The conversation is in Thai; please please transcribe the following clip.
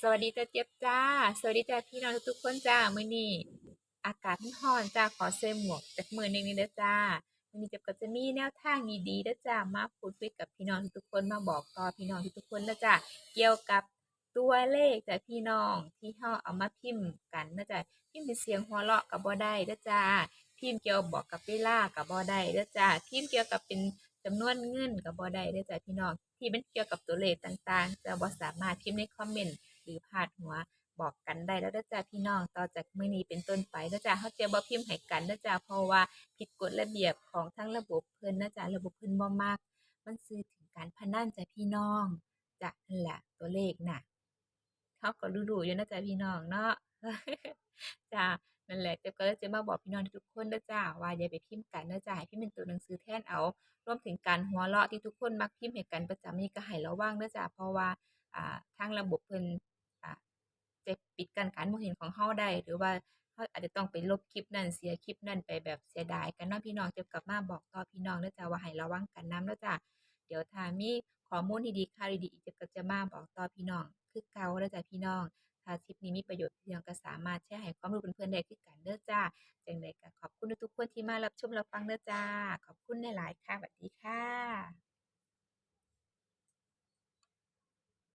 สวัสดีจ้าเจี๊ยบจ้า สวัสดีจ้าพี่น้องทุกคนจ้ามื้อนี้อากาศมันร้อนจ้าขอใส่หมวกจักมือหนึ่งนี่เด้อจ้ามื้อนี้จี๊ยบก็จะมีแนวทางดีๆเด้อจ้ามาพูดคุยกับพี่น้องทุกคนมาบอกต่อพี่น้องทุกคนเด้อจ้าเกี่ยวกับตัวเลขจ้ะพี่น้องที่เฮาเอามาพิมพ์กันเด้อจ้าพิมพ์เป็นเสียงหัวเราะก็บ่ได้เด้อจ้าพิมพ์เกี่ยวบอกกับเวลาก็บ่ได้เด้อจ้าพิมพ์เกี่ยวกับเป็นจำนวนเงินก็บ่ได้เด้อจ้าพี่น้องที่มันเกี่ยวกับตัวเลขต่างๆจะบ่สามารถพิมพ์ในคอมเมนต์ หรือพาดหัวบอกกันได้แล้วเด้จ้าพี่น้องต่อจากมื้อนี้เป็นต้นไปเด้จ้าเฮาจะบ่พิมพ์ให้กันเด้อจ้าเพราะว่าผิดกฎระเบียบของทางระบบเพิ่นเด้อจ้าระบบเพิ่นบ่มักมันสื่อถึงการพนันจ้ะพี่น้องจ้ะนั่นแหละตัวเลขน่ะเขาก็รู้ๆอยู่นะจ้ะพี่น้องเนาะจ้ะนั่นแหละเจ๊ก็จะมาบอกพี่น้องทุกคนเด้อจ้าว่าอย่าไปพิมพ์กันเด้อจ้าให้พิมพ์เป็นตัวหนังสือแทนเอารวมถึงการหัวเราะที่ทุกคนมักพิมพ์ให้กันประจำนี่ก็ให้ระวังเด้อจ้าเพราะว่าอ่าทางระบบเพิ่น กันการมองเห็นของเราได้ หรือว่าเราอาจจะต้องไปลบคลิปนั้นเสียคลิปนั้นไปแบบเสียดายกันเนาะพี่น้องเดี๋ยวกลับมาบอกต่อพี่น้องเด้อจ้าว่าให้ระวังกันนำเด้อจ้าเดี๋ยวถ้ามีข้อมูลดีๆข่าวดีๆอีกจะก็จะมาบอกต่อพี่น้อง คือเก่าเด้อจ้าพี่น้อง ถ้าคลิปนี้มีประโยชน์พี่น้องก็สามารถแชร์ให้ความรู้เพื่อนๆได้คือกันเด้อจ้าจังใดก็ขอบคุณทุกคนที่มารับชมรับฟังเด้อจ้า ขอบคุณหลายๆค่ะสวัสดีค่ะ